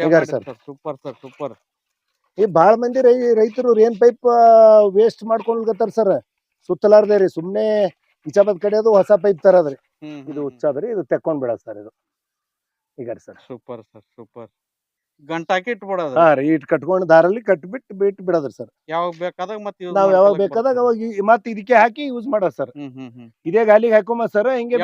ಹೇಗಾರ sir? Super sir super. ಈ ಬಾಳ ಮಂದಿ ರೈ ರೈತರು ರೇನ್ ಪೈಪ್ ವೇಸ್ಟ್ ಮಾಡ್ಕೊಳ್ಗತ್ತಾರ ಸರ್. ಸುತ್ತಲಾರ್ದೆ ರೀ ಸುಮ್ನೆ ಇಚಾಬದ್ ಕಡೆದು ಹೊಸ ಪೈಪ್ ತರದ್ರಿ. ಇದು ಹುಚ್ಚಾದ್ರಿ ಇದು ತೆಕ್ಕೊಂಡ್ ಬಿಡ ಸರ್ ಇದು. ಈಗ ಸರ್. Super sir super. ಗಂಟಾಕಿ ಇಟ್ಬಿಡೋದು. ಹಾ ರೀ ಇಟ್ ಕಟ್ಕೊಂಡ್ ದಾರಲ್ಲಿ ಕಟ್ಬಿಟ್ಟು ಬಿಟ್ಟು ಬಿಡದ್ರಿ ಸರ್. ಯಾವಾಗ ಬೇಕಾದಾಗ ಮತ್ತೆ ನಾವ್ ಯಾವಾಗ ಬೇಕಾದಾಗ ಅವಾಗ ಮತ್ತ್ ಇದಕ್ಕೆ ಹಾಕಿ ಯೂಸ್ ಮಾಡೋದ್ ಸರ್. ಇದೇ ಗಾಲಿಗೆ ಹಾಕೊಂಬ ಸರ್ ಹಿಂಗೆ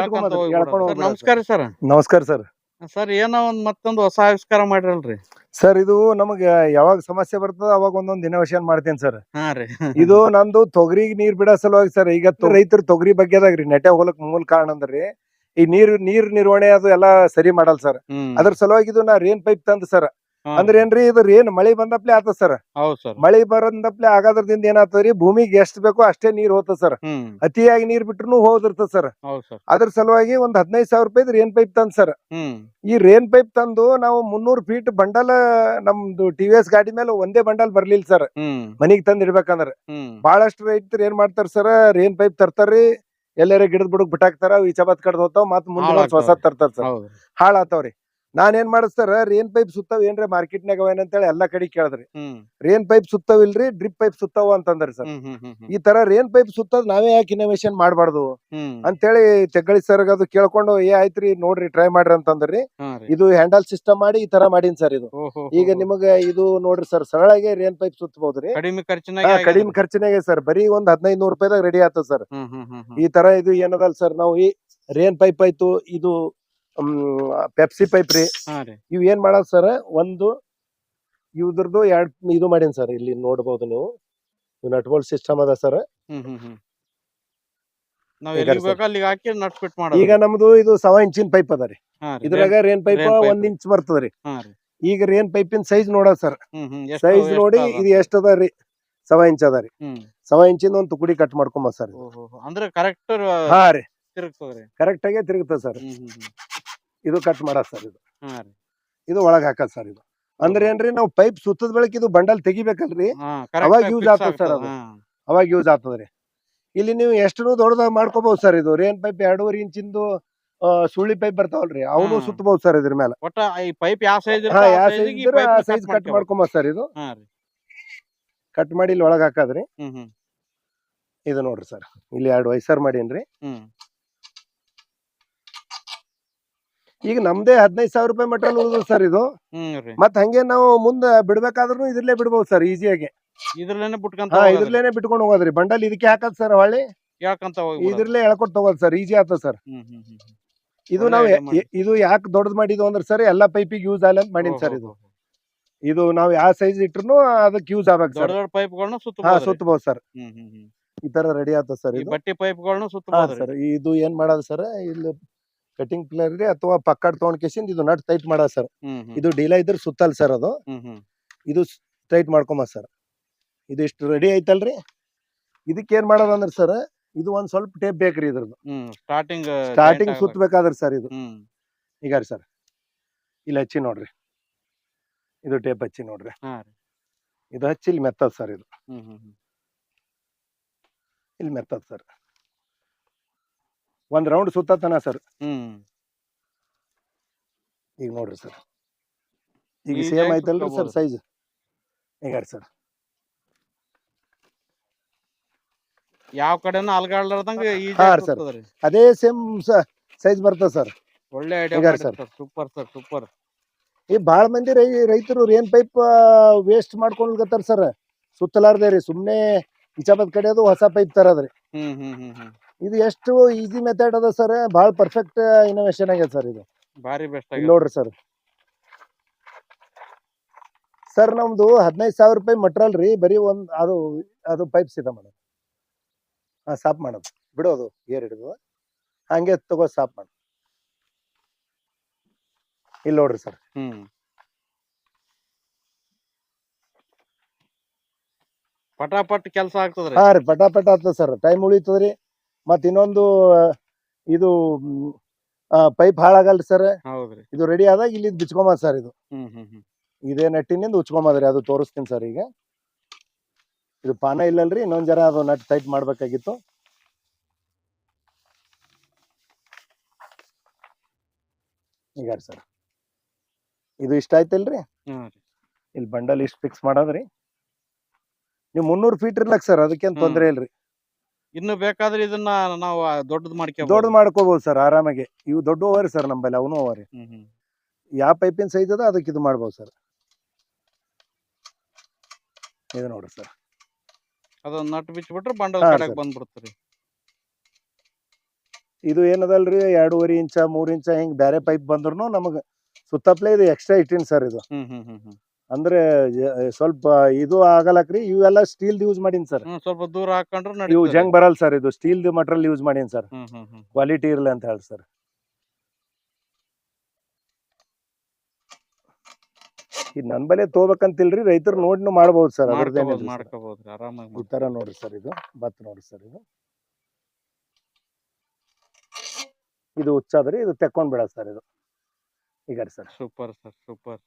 ನಮಸ್ಕಾರ ಸರ್. ನಮಸ್ಕಾರ ಸರ್. ಸರ್ ಏನೋ ಒಂದ್ ಮತ್ತೊಂದು ಹೊಸ ಆವಿಷ್ಕಾರ ಮಾಡಿರಲ್ರಿ. ಸರ್ ಇದು ನಮಗ ಯಾವಾಗ ಸಮಸ್ಯೆ ಬರ್ತದ ಅವಾಗ ಒಂದೊಂದ್ ಇನೋವೇಷನ್ ಮಾಡ್ತೇನೆ ಸರ್. ಹಾ ರೀ. ಇದು ನಂದು ತೊಗರಿಗೆ ನೀರ್ ಬಿಡೋ ಸಲುವಾಗಿ ಸರ್ ಈಗ ರೈತರು ತೊಗರಿ ಬಗ್ಗೆದಾಗ್ರಿ ನೆಟ್ಟೆ ಹೋಲಕ್ ಮೂಲ ಕಾರಣ ಅಂದ್ರಿ ಈ ನೀರ್ ನೀರ್ ನಿರ್ವಹಣೆ ಅದು ಎಲ್ಲಾ ಸರಿ ಮಾಡಲ್ ಸರ್. ಹ್ಮ್. ಅದ್ರ ಸಲುವಾಗಿ ಇದು ನಾ ರೇನ್ ಪೈಪ್ ತಂದ್ ಸರ್. ಅಂದ್ರೆ ಏನ್ರಿ ಇದು ಏನ್ ಮಳಿ ಬಂದಪ್ಲೆ ಆತ ಸರ್? ಹೌದ್ ಸರ್. ಮಳಿ ಬರಂದಪ್ಲೆ ಆಗೋದ್ರದಿಂದ ಏನಾಗ್ತದ್ರಿ ಭೂಮಿಗೆ ಎಷ್ಟ್ ಬೇಕೋ ಅಷ್ಟೇ ನೀರ್ ಹೋತ ಸರ್. ಹ್ಮ್. ಅತಿಯಾಗಿ ನೀರ್ ಬಿಟ್ರು ಹೋದಿರ್ತದ ಸರ್. ಹೌದ್ ಸರ್. ಅದ್ರ ಸಲುವಾಗಿ ಒಂದ್ ಹದಿನೈದು ಸಾವಿರ ರೂಪಾಯಿ ರೇನ್ ಪೈಪ್ ತಂದ್ ಸರ್. ಹ್ಮ್. ಈ ರೇನ್ ಪೈಪ್ ತಂದು ನಾವು ಮುನ್ನೂರ್ ಫೀಟ್ ಬಂಡಲ್ ನಮ್ದು ಟಿ ವಿ ಎಸ್ ಗಾಡಿ ಮೇಲೆ ಒಂದೇ ಬಂಡಲ್ ಬರ್ಲಿಲ್ಲ ಸರ್. ಹ್ಮ್. ಮನಿಗ್ ತಂದ್ ಇಡ್ಬೇಕಂದ್ರ. ಹ್ಮ್. ಬಹಳಷ್ಟು ರೈತರು ಏನ್ ಮಾಡ್ತಾರ ಸರ್ ರೇನ್ ಪೈಪ್ ತರ್ತಾರ್ರಿ ಎಲ್ಲಾರ ಗಿಡದ ಬುಡಕ್ ಬಿಟ್ಟಾಕ್ತಾರ ಈಚಬತ್ ಕಡ್ದು ಹೋಗ್ತಾವ ಮತ್ ಮುಂದೆ. ಹೊಸ ತರ್ತಾರ ಸರ್. ಹೌದು. ಹಾಳಾತಾವ್ರಿ ನಾನ್ ಏನ್ ಮಾಡಿಸ್ತಾರ ರೇನ್ ಪೈಪ್ ಸುತ್ತಾವ್ ಏನ್ರಿ ಮಾರ್ಕೆಟ್ನಾಗ ಏನಂತೇಳಿ ಎಲ್ಲಾ ಕಡೆ ಕೇಳಿದ್ರಿ. ರೇನ್ ಪೈಪ್ ಸುತ್ತವಿಲ್ರಿ ಡ್ರಿಪ್ ಪೈಪ್ ಸುತ್ತಾವ ಅಂತಂದ್ರಿ ಸರ್. ಈ ತರ ರೇನ್ ಪೈಪ್ ಸುತ್ತದ್ ನಾವೇ ಯಾಕೆ ಇನ್ನೋವೇಶನ್ ಮಾಡಬಾರ್ದು? ಅಂತೇಳಿ ತೆಗ್ಗಳಿ ಸರ್ ಅದು ಕೇಳ್ಕೊಂಡು ಏ ಆಯ್ತ್ರಿ ನೋಡ್ರಿ ಟ್ರೈ ಮಾಡ್ರಿ ಅಂತಂದ್ರಿ. ಇದು ಹ್ಯಾಂಡಲ್ ಸಿಸ್ಟಮ್ ಮಾಡಿ ಈ ತರ ಮಾಡಿನ್ ಸರ್ ಇದು. ಈಗ ನಿಮಗ ಇದು ನೋಡ್ರಿ ಸರ್ ಸರಳಾಗಿ ರೇನ್ ಪೈಪ್ ಸುತ್ತಬಹುದ್ರಿ. ಕಡಿಮೆ ಖರ್ಚಿನಾಗೆ ಸರ್ ಬರೀ ಒಂದ್ ಹದಿನೈದು ನೂರು ರೂಪಾಯಿದಾಗ ರೆಡಿ ಆತದ ಸರ್. ಈ ತರ ಇದು ಏನದಲ್ ಸರ್ ನಾವು ಈ ರೇನ್ ಪೈಪ್ ಆಯ್ತು ಇದು ಪೆಪ್ಸಿ ಪೈಪ್ ರೀ ಹಾ ರೀ. ಇವ್ ಏನ್ ಮಾಡೋದ್ ಸರ್ ಒಂದು ಇವ್ರದ್ದು ಎರಡ್ ಇದು ಮಾಡೀನಿ ಸರ್ ಇಲ್ಲಿ ನೋಡಬಹುದು ನೀವು. ನಟ್ ಬೋಲ್ಟ್ ಸಿಸ್ಟಮ್ ಅದ ಸರ್ ಹ್ಮ್ ಹ್ಮ್ ಹ್ಮ್. ನಾವ್ ಈಗ ಎಲ್ಲಿಗೆ sir. ಬೇಕೋ ಅಲ್ಲಿಗೆ ಹಾಕಿ ನಟ್ ಫಿಟ್ ಮಾಡೋದು. ಈಗ ನಮ್ದು ಇದು ಸವ ಇಂಚಿನ ಪೈಪ್ ಅದ ರೀ. ಹಾ ರೀ. ಇದ್ರಾಗ ರೇನ್ ಪೈಪ್ pipe. ಒಂದ್ ಇಂಚ್ ಬರ್ತದ ರೀ. ಹಾ ರೀ. ಈಗ ರೇನ್ ಪೈಪಿನ ಸೈಜ್ ನೋಡ ಸರ್ ಹ್ಮ್ ಹ್ಮ್. ಎಷ್ಟು- ಸೈಜ್ ಎಷ್ಟು ನೋಡಿ ಅದ? ಇದು ಎಷ್ಟ್ ಅದ ರೀ. ಸವ ಇಂಚ್ ಅದ ರೀ. ಹ್ಮ್. ಸವ ಇಂಚಿಂದ ಒಂದ್ ತುಕಡಿ ಕಟ್ ಮಾಡ್ಕೊಂಬ ಸರ್ ಓಹೋ ಅಂದ್ರೆ ಕರೆಕ್ಟ್ ಹಾ ರೀ. ತಿರುಗ್ತದ್ರಿ. ಕರೆಕ್ಟ್ ಆಗಿ ತಿರುಗುತ್ತ ಸರ್ ಹ್ಮ್ ಹ್ಮ್ ಹ್ಮ್. ಇದು ಕಟ್ ಮಾಡ ಸರ್ ಇದು. ಇದು ಒಳಗ್ ಹಾಕದ್ ಸರ್ ಇದು. ಅಂದ್ರೆ ಏನ್ರಿ ನಾವು ಪೈಪ್ ಸುತ್ತದ ಬೆಳಕ್ ಇದು ಬಂಡಲ್ ತೆಗಿಬೇಕಲ್ರಿ? ಅವಾಗ ಯೂಸ್ ಆಗ್ತದ ಸರ್ ಅದು. ಅವಾಗ ಯೂಸ್ ಆಗ್ತದ್ರಿ ಇಲ್ಲಿ ನೀವು ಎಷ್ಟು ದೊಡ್ಡದಾಗ ಮಾಡ್ಕೋಬಹುದು ಸರ್ ಇದು? ರೇನ್ ಪೈಪ್ ಎರಡೂವರೆ ಇಂಚಿಂದು ಸುಳ್ಳಿ ಪೈಪ್ ಬರ್ತಾವಲ್ರಿ. ಅವನು. ಸುತ್ತಬಹುದು ಸರ್ ಇದ್ರ ಮೇಲೆ. ಪೈಪ್ ಯಾವ ಸೈಜ್ ಕಟ್ ಮಾಡ್ಕೊಬಹುದು ಸರ್ ಇದು. ಕಟ್ ಮಾಡಿ ಇಲ್ಲಿ ಒಳಗ್ ಹಾಕದ್ರಿ. ಇದು ನೋಡ್ರಿ ಸರ್. ಇಲ್ಲಿ ಎರಡು ವೈಸರ್ ಮಾಡೀನ್ರಿ ಹ್ಮ್ ಈಗ ನಮ್ದೇ ಹದಿನೈದು ಸಾವಿರ ರೂಪಾಯಿ ಮೆಟ್ರಲ್ ಉಳಿದ್ ಸರ್ ಇದು. ಹ್ಮ್ ಮತ್ ಹಂಗೆ ನಾವು ಮುಂದ ಬಿಡ್ಬೇಕಾದ್ರೂ ಇದ್ರಲ್ಲೇ ಬಿಡ್ಬೋದು ಸರ್ ಈಸಿಯಾಗಿ ಇದ್ರಲ್ಲೇನೆ ಬಿಟ್ಕಂತ ಹಾ ಹೋಗೋದ್ರಿ. ಇದ್ರಲ್ಲೇನೆ ಬಿಟ್ಕೊಂಡು ಹೋಗೋದ್ರಿ ಬಂಡಲ್ ಇದಕ್ಕೆ ಹಾಕದ್ ಸರ್ ಹೊಳ್ಳಿ? ಇದ್ರಲ್ಲೇ ಎಳ್ಕೊಟ್ ತಗೋದ್ ಸರ್ ಈಸಿ ಆತ ಸರ್. ಹ್ಮ್ ಹ್ಮ್ ಹ್ಮ್ ಹ್ಮ್. ಇದು ಒಳ್ಳೆ ನಾವು idea. ಇದು ಯಾಕೆ ದೊಡ್ಡದ್ ಮಾಡಿದ್ವು ಅಂದ್ರೆ ಸರ್ ಎಲ್ಲಾ ಪೈಪಿಗೆ ಯೂಸ್ ಆಗಲ್ಲ ಅಂತ ಮಾಡಿನಿ ಸರ್ ಇದು. ಇದು ನಾವು ಯಾವ ಸೈಜ್ ಇಟ್ರು ಅದಕ್ಕೆ ಯೂಸ್ ಆಗ್ಬೇಕು ದೊಡ್ಡ ಸರ್ ದೊಡ್ಡ ಪೈಪ್ಗಳನ್ನ ಹಾ ಸುತ್ತಬಹುದು ಸುತ್ತಬಹುದು ಸರ್. ಈ ತರ ರೆಡಿ ಆತ ಸರ್ ಈ ಇದು. ಬಟ್ಟೆ ಹಾ ಸುತ್ತಬಹುದು ಸರ್ ಇದು ಏನ್ ಮಾಡೋದು ಸರ್ ಇಲ್ಲಿ ಕಟಿಂಗ್ ಪ್ಲೇರ್ ರೀ ಅಥವಾ ಪಕ್ಕಡ್ ತಗೊಂಡ್ ಕೇಸಿಂದ ಇದು ನಟ್ ಟೈಟ್ ಮಾಡ ಸರ್. ಇದು ಡೀಲ ಇದ್ರೆ ಸುತ್ತಲ್ ಸರ್ ಅದು. ಇದು ಟೈಟ್ ಮಾಡ್ಕೊಂಬ ಸರ್. ಇದು ಇಷ್ಟು ರೆಡಿ ಐತಲ್ರಿ? ಇದಕ್ಕೆ ಏನ್ ಮಾಡೋದು ಅಂದ್ರೆ ಸರ್ ಇದು ಒಂದ್ ಸ್ವಲ್ಪ ಟೇಪ್ ಬೇಕ್ರಿ ಇದ್ರದ್ದು. ಸ್ಟಾರ್ಟಿಂಗ್ ಸ್ಟಾರ್ಟಿಂಗ್ ಸುತ್ತಬೇಕಾದ್ರೆ ಸರ್ ಇದು. ಈಗ ಸರ್. ಇಲ್ಲಿ ಹಚ್ಚಿ ನೋಡ್ರಿ. ಇದು ಟೇಪ್ ಹಚ್ಚಿ ನೋಡ್ರಿ. ಇದು ಹಚ್ಚಿ ಇಲ್ಲಿ ಮೆತ್ತದ್ ಸರ್ ಇದು. ಇಲ್ಲಿ ಮೆತ್ತದ್ ಸರ್. ಒಂದ್ ರೌಂಡ್ ಸುತ್ತತನ ಸರ್ ಹ್ಮ್. ಈಗ ನೋಡ್ರಿ ಸರ್ ಈಗ ಸೇಮ್ ಐತಲ್ರಿ ಸರ್ ಸೈಜ್ ಈಗ ಸರ್ ಯಾವ ಕಡೆನೂ ಅಲ್ಗಾಡ್ಲಾರ್ದಂಗ sir. ಅದೇ ಸೇಮ್ ಸೈಜ್ ಬರ್ತದೆ ಸರ್ ಒಳ್ಳೆ idea sir super sir super ಈ ಭಾಳ ಮಂದಿ ರೈ ರೈತರು ರೇನ್ ಪೈಪ್ ವೇಸ್ಟ್ ಮಾಡ್ಕೊಂಡ್ಗತ್ತಾರ ಸರ್ ಸುತ್ತಲಾರ್ದೆ ರೀ ಸುಮ್ನೆ ಕಡೆ ಅದು ಹೊಸ ಪೈಪ್ ತರದ್ರಿ ಹ್ಮ್ ಹ್ಮ್ ಹ್ಮ್ ಹ್ಮ್. ಇದು ಎಷ್ಟು ಈಸಿ ಮೆಥಡ್ ಅದ ಸರ್ ಭಾಳ ಪರ್ಫೆಕ್ಟ್ ಇನೋವೇಶನ್ ಆಗ್ಯದ ಸರ್ ಇದು. ಭಾರಿ ಬೆಸ್ಟ್ ಇಲ್ಲಿ ನೋಡ್ರಿ ಸರ್ ಸರ್ ನಮ್ದು ಹದಿನೈದು ಸಾವಿರ ರೂಪಾಯಿ ಮಟ್ರಲ್ ರೀ ಬರೀ ಒಂದ್ ಅದು ಅದು ಪೈಪ್ಸ್ ಇದೆ ಮಾಡೋದು ಹಾ ಸಾಫ್ ಮಾಡೋದು. ಬಿಡೋದು ಏರ್ ಹಿಡಿದು. ಹಂಗೆ ತಗೋ ಸಾಫ್ ಮಾಡೋದು ಇಲ್ಲಿ ನೋಡ್ರಿ ಸರ್ ಹ್ಮ್. ಪಟಾಪಟ್ ಕೆಲಸ ಆಗ್ತದ್ರಿ. ಹಾ ರೀ ಪಟಾಪಟ್ ಪಟ ಆಗ್ತದ ಸರ್ ಟೈಮ್ ಉಳಿತದ್ರಿ. ಮತ್ ಇನ್ನೊಂದು ಇದು ಪೈಪ್ ಹಾಳಾಗಲ್ರಿ ಸರ್. ಹೌದ್ರಿ. ಇದು ರೆಡಿ ಆದಾಗ ಇಲ್ಲಿ ಬಿಚ್ಕೊಂಬದ್ ಸರ್ ಇದು. ಹ್ಮ್ ಹ್ಮ್ ಹ್ಮ್. ಇದೇ ನಟ್ಟಿನಿಂದ ಉಚ್ಕೊಂಬದ್ರಿ ಅದು ತೋರಿಸ್ತೀನಿ ಸರ್ ಈಗ. ಇದು ಪಾನ ಇಲ್ಲಲ್ರಿ ಇನ್ನೊಂದ್ ಜರ ಅದು ನಟ್ ಟೈಟ್ ಮಾಡ್ಬೇಕಾಗಿತ್ತು. ಈಗ ಸರ್. ಇದು ಇಷ್ಟ ಆಯ್ತಲ್ರಿ? ಇಲ್ಲಿ ಬಂಡಲ್ ಇಷ್ಟು ಫಿಕ್ಸ್ ಮಾಡೋದ್ರಿ. ನೀವು ಮುನ್ನೂರು ಫೀಟ್ ಇರ್ಲಕ್ ಸರ್ ಅದಕ್ಕೇನು ತೊಂದ್ರೆ ಇಲ್ರಿ. ಇನ್ನು ಬೇಕಾದ್ರೆ ಇದನ್ನ ನಾವು ದೊಡ್ಡದು ಮಾಡ್ಕೊ ದೊಡ್ಡದು ಮಾಡ್ಕೋಬಹುದು ಸರ್ ಆರಾಮಾಗಿ. ಇವು ದೊಡ್ಡ ಓವರಿ ಸರ್ ನಮ್ಮಲ್ಲಿ ಅವನು ಓವರಿ. ಯಾವ ಪೈಪಿನ ಸೈಜ್ ಅದ ಅದಕ್ಕೆ ಇದು ಮಾಡ್ಬೋದು ಸರ್. ಇದು ನೋಡ್ರಿ ಸರ್. ಅದನ್ನ ನಟ್ ಬಿಚ್ಚಿಬಿಟ್ರೆ ಬಂಡಲ್ ಕಡೆಗೆ. ಬಂದ್ಬಿಡ್ತೀರಿ ಇದು ಏನದಲ್ರಿ ಎರಡೂವರೆ ಇಂಚ ಮೂರ್ ಇಂಚ ಹಿಂಗ್ ಬೇರೆ ಪೈಪ್ ಬಂದ್ರು ನಮಗ್ ಸುತ್ತಪ್ಲೆ ಇದು ಎಕ್ಸ್ಟ್ರಾ ಇಟ್ಟಿನಿ ಸರ್ ಇದು. ಹ್ಮ್ ಹ್ಮ್ ಹ್ಮ್ ಹ್ಮ್. ಅಂದ್ರೆ ಸ್ವಲ್ಪ ಇದು ಆಗಲಕ್ರಿ ಇವೆಲ್ಲ ಸ್ಟೀಲ್ ಯೂಸ್ ಮಾಡೀನಿ ಸರ್. ಸ್ವಲ್ಪ ದೂರ ಹಾಕೊಂಡ್ರೆ ಇವು ಹೆಂಗ್ ಜಂಗ್ ಬರಲ್ಲ ಸರ್ ಇದು ಸ್ಟೀಲ್ ಮಟೀರಿಯಲ್ ಯೂಸ್ ಮಾಡೀನಿ ಸರ್. ಕ್ವಾಲಿಟಿ ಇರಲಿ ಅಂತ ಹೇಳಿ ಸರ್. ಇದು ನನ್ ಬಲೆ ತಗೋಬೇಕಂತಿಲ್ರಿ ರೈತರು ನೋಡಿ ಮಾಡ್ಬೋದು ಸರ್. ಈ ತರ ನೋಡ್ರಿ ಸರ್ ಇದು ಬತ್ ನೋಡ್ರಿ ಸರ್ ಇದು. ಇದು ಹುಚ್ಚಾದ್ರಿ ಇದು ತೆಕ್ಕೊಂಡ್ ಬಿಡ ಸರ್ ಇದು. ಈಗ ಸರ್. Super sir super.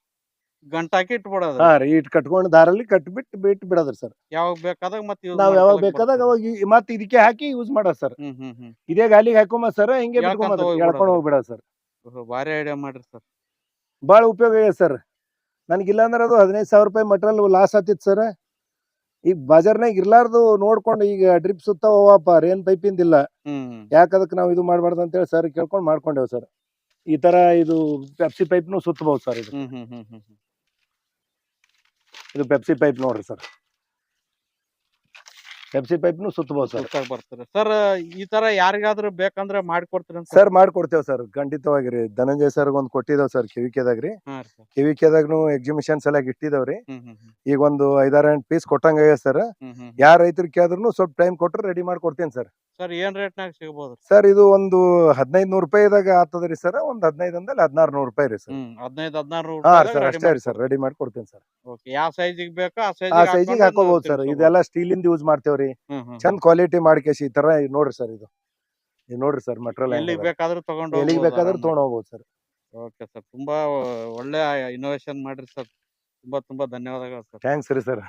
ಗಂಟ ಹಾಕಿ ಇಟ್ಬಿಡೋದು. ಹಾ ರೀ ಇಟ್ ಕಟ್ಕೊಂಡು ದಾರಲ್ಲಿ ಕಟ್ಬಿಟ್ಟು ಬಿಟ್ಟು ಬಿಡೋದ್ರಿ ಸರ್. ಯಾವಾಗ ಬೇಕಾದಾಗ ಮತ್ತೆ use ನಾವ್ ಯಾವಾಗ ಮಾಡ್ಕೊಳಕ್ ಬೇಕಾದಾಗ ಬರ್ತದೆ. ಅವಾಗ ಈ- ಮತ್ತ್ ಇದಕ್ಕೆ ಹಾಕಿ ಯೂಸ್ ಮಾಡೋದ್ ಸರ್. ಹ್ಮ್ ಹ್ಮ್ ಹ್ಮ್. ಇದೇ ಗಾಲಿಗೆ ಹಾಕೊಂಬ ಸರ್ ಹಿಂಗೆ ಬಿಟ್ಕೊಂಬ ಹೋಗ್ಬಿಡೋದು. ಎಳ್ಕೊಂಡು ಹೋಗ್ಬಿಡೋದು ಸರ್. ಓಹೋ, ಭಾರಿ ಐಡಿಯಾ ಮಾಡ್ರಿ ಸರ್. ಭಾಳ ಉಪಯೋಗ ಇದೆ ಸರ್. ನನಗಿಲ್ಲ ಅಂದ್ರೆ ಅದು ಹದಿನೈದು ಸಾವಿರ ರೂಪಾಯಿ ಮಟ್ರಲ್ ಲಾಸ್ ಆತಿತ್ತು ಸರ್. ಈಗ ಬಜಾರ್ನಾಗ ಇರ್ಲಾರ್ದು ನೋಡ್ಕೊಂಡು ಈಗ ಡ್ರಿಪ್ ಸುತ್ತ ಹೋಗಪ್ಪ ರೇನ್ ಪೈಪಿಂದಿಲ್ಲ ಇಲ್ಲ. ಹ್ಮ್ ಯಾಕೆ ಅದಕ್ಕೆ ನಾವು ಇದು ಮಾಡಬಾರ್ದು ಅಂತೇಳಿ ಸರ್ ಕೇಳ್ಕೊಂಡು ಮಾಡ್ಕೊಂಡೇವು ಸರ್. ಈ ತರ ಇದು ಪೆಪ್ಸಿ ಪೈಪ್ನು ಸುತ್ತಬಹುದು ಸರ್ ಇದು. ಹ್ಮ್ ಹ್ಮ್ ಹ್ಮ್ ಹ್ಮ್ ಹ್ಮ್. ಇದು ಪೆಪ್ಸಿ ಪೈಪ್ ನೋಡ್ರಿ ಸರ್. ಪೆಪ್ಸಿ ಪೈಪ್ನು ಸುತ್ತಬಹುದು ಸರ್. ಸುತ್ತಾಗ್ ಬರ್ತಾರೆ. ಸರ್ ಈ ತರ ಯಾರಿಗಾದ್ರೂ ಬೇಕಂದ್ರೆ ಮಾಡ್ಕೊಡ್ತೀರಿ ಸರ್ ಮಾಡ್ಕೊಡ್ತೇವೆ ಸರ್. ಖಂಡಿತವಾಗಿ ರೀ ಧನಂಜಯ ಸರ್ ಒಂದ್ ಕೊಟ್ಟಿದ್ದೇವೆ ಸರ್ ಕಿವಿಕೆದಾಗ ರೀ ಹಾ ರೀ ಸರ್. ಕಿವಿಕೆದಾಗ್ನು ಎಕ್ಸಿಬಿಷನ್ಸ್ ಎಲ್ಲ ಇಟ್ಟಿದಾವ್ರಿ. ಈಗ ಒಂದು ಐದಾರು ಎಂಟು ಪೀಸ್ ಕೊಟ್ಟಂಗ ಸರ್. ಯಾರ ರೈತರು ಕೇಳಿದ್ರು ಸ್ವಲ್ಪ ಟೈಮ್ ಕೊಟ್ಟರೆ ರೆಡಿ ಮಾಡ್ಕೊಡ್ತೇನೆ ಸರ್. ಸರ್ ಏನ್ ರೇಟ್ನಾಗ ಸಿಗಬಹುದು ಸರ್ ಇದು ಒಂದು ಹದಿನೈದು ನೂರು ರೂಪಾಯಿದಾಗ ಆಗ್ತದ್ರಿ ಸರ್. ಒಂದ್ ಹದಿನೈದು ಅಂದಲ್ಲಿ ಹದಿನಾರು ನೂರು ರೂಪಾಯಿ ರೀ ಸರ್. ಹದಿನೈದು ಹದಿನಾರು ಹಾ ಸರ್ ಅಷ್ಟೇ ರೀ ಸರ್. ರೆಡಿ ಮಾಡ್ಕೊಡ್ತೇನೆ ಸರ್. ಯಾವ ಸೈಜಿಗೆ ಬೇಕೋ ಆ ಸೈಜಿಗೆ ಹಾಕೋಬಹುದು ಸರ್. ಇದೆಲ್ಲ ಸ್ಟೀಲಿಂದ ಯೂಸ್ ಮಾಡ್ತೇವ್ರಿ ಚಂದ ಕ್ವಾಲಿಟಿ ಮಾಡ್ಕೇಸಿ ಈ ತರ ನೋಡ್ರಿ ಸರ್ ಇದು. ಇದು ನೋಡ್ರಿ ಸರ್ ಎಲ್ಲಿಗೆ ಎಲ್ಲಿಗ್ ಬೇಕಾದ್ರೂ ತಗೊಂಡು ಎಲ್ಲಿಗೆ ಬೇಕಾದ್ರೂ ತೊಗೊಂಡ್ ಹೋಗ್ಬೋದು ಸರ್. ಓಕೆ ಸರ್ ತುಂಬಾ ಒಳ್ಳೆ ಇನ್ನೋವೇಶನ್ ಮಾಡ್ರಿ ಸರ್. ತುಂಬಾ ತುಂಬಾ ಧನ್ಯವಾದಗಳು ಸರ್. ಥ್ಯಾಂಕ್ಸ್ ರೀ ಸರ್.